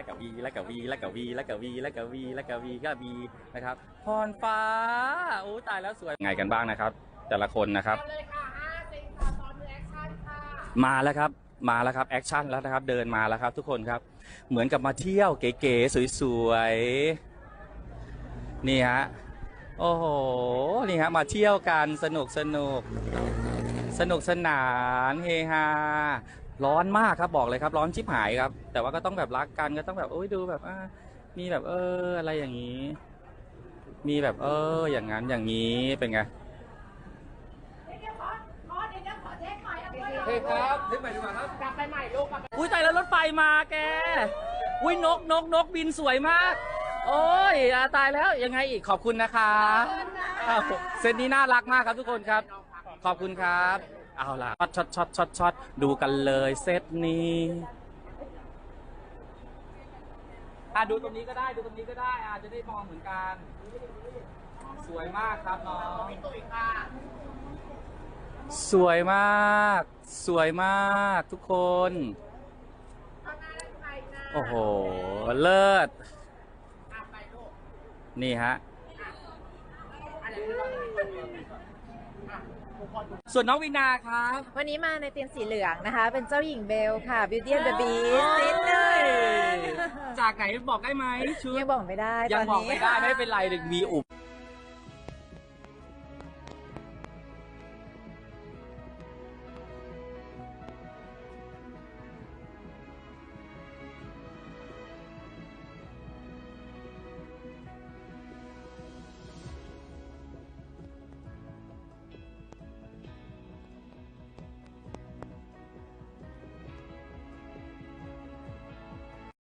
แล้วก็วีแล้วก็วีแล้วก็วีแล้วก็วีแล้วก็วีแล้วก็วีก็วีนะครับพรฟ้าโอ้ตายแล้วสวยไงกันบ้างนะครับ แต่ละคนนะครับเลยค่ะห้าสี่สามสองหนึ่งแอคชั่นค่ะมาแล้วครับมาแล้วครับแอคชั่นแล้วนะครับ เดินมาแล้วครับ ทุกคนครับเหมือนกับมาเที่ยวเก๋ๆสวยๆนี่ฮะโอ้โหนี่ฮะมาเที่ยวกันสนุกสนุกสนุกสนานเฮฮา ร้อนมากครับบอกเลยครับ ร้อนชิบหายครับ แต่ว่าก็ต้องแบบรักกันก็ต้องแบบโอ้ยดูแบบอ่ามีแบบเอออะไรอย่างนี้ มีแบบเออ อย่างนั้นอย่างนี้เป็นไงเดี๋ยวขอขอเดี๋ยวขอเทคใหม่เอาไว้เฮ้ยครับเฮ้ยใหม่ดีกว่าครับกลับไปใหม่ลูกกลับไปอุ้ยตายแล้วรถไฟมาแกอุ้ยนกนกนกบินสวยมาก โอ้ยอ่าตายแล้วยังไงอีกขอบคุณนะคะอ้าวเซตนี้น่ารักมากครับทุกคนครับ ขอบคุณครับ เอาล่ะช็อตช็อตช็อตช็อตดูกันเลยเซตนี้อะดูตรงนี้ก็ได้ดูตรงนี้ก็ได้อะจะได้มองเหมือนกัน สวยมากครับน้องตุ๋ยค่ะสวยมาก สวยมากทุกคนข้างหน้าได้ใครนะโอ้โห เลิศอะไปลูกนี่ฮะ ส่วนน้องวินาครับ วันนี้มาในเตียมสีเหลืองนะคะ เป็นเจ้าหญิงเบลค่ะ Beauty and the Beast นิดนึงจากไหนบอกได้ไหมชุดยังบอกไม่ได้ยัตงอนบอกนี้ ไม่ได้ไม่เป็นไรเด็กมีอุบ